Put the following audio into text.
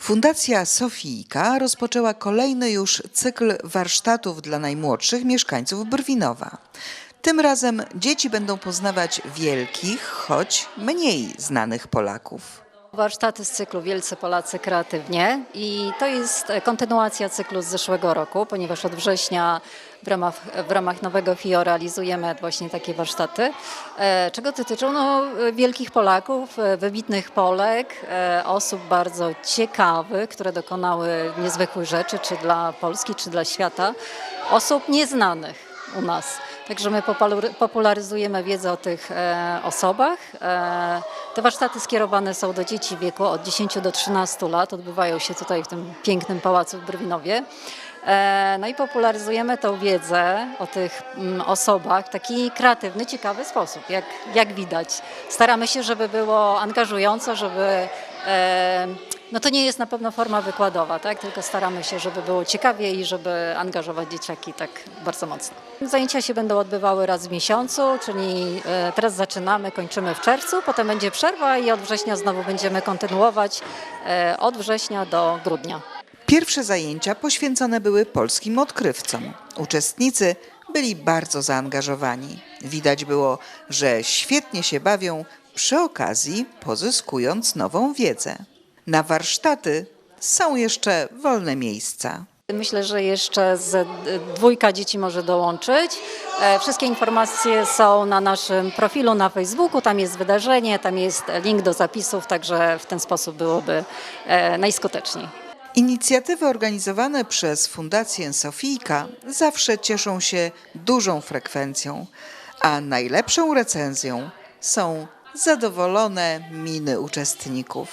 Fundacja Sofijka rozpoczęła kolejny już cykl warsztatów dla najmłodszych mieszkańców Brwinowa. Tym razem dzieci będą poznawać wielkich, choć mniej znanych Polaków. Warsztaty z cyklu Wielcy Polacy Kreatywnie i to jest e, kontynuacja cyklu z zeszłego roku, ponieważ od września w ramach, w ramach nowego FIO realizujemy właśnie takie warsztaty. E, Czego dotyczą? No, wielkich Polaków, e, wybitnych Polek, osób bardzo ciekawych, które dokonały niezwykłych rzeczy, czy dla Polski, czy dla świata, osób nieznanych u nas. Także my populary- popularyzujemy wiedzę o tych e, osobach. E, te warsztaty skierowane są do dzieci w wieku od 10 do 13 lat. Odbywają się tutaj w tym pięknym pałacu w Brwinowie. E, no i popularyzujemy tą wiedzę o tych mm, osobach w taki kreatywny, ciekawy sposób, jak, jak widać. Staramy się, żeby było angażująco, żeby no to nie jest na pewno forma wykładowa, tak? tylko staramy się, żeby było ciekawie i żeby angażować dzieciaki tak bardzo mocno. Zajęcia się będą odbywały raz w miesiącu, czyli e, teraz zaczynamy, kończymy w czerwcu, potem będzie przerwa i od września znowu będziemy kontynuować e, od września do grudnia. Pierwsze zajęcia poświęcone były polskim odkrywcom. Uczestnicy byli bardzo zaangażowani. Widać było, że świetnie się bawią, przy okazji pozyskując nową wiedzę. Na warsztaty są jeszcze wolne miejsca. Myślę, że jeszcze z dwójka dzieci może dołączyć. E, Wszystkie informacje są na naszym profilu na Facebooku, tam jest wydarzenie, tam jest link do zapisów, także w ten sposób byłoby e, najskuteczniej. Inicjatywy organizowane przez Fundację Sofijka zawsze cieszą się dużą frekwencją, a najlepszą recenzją są zadowolone miny uczestników.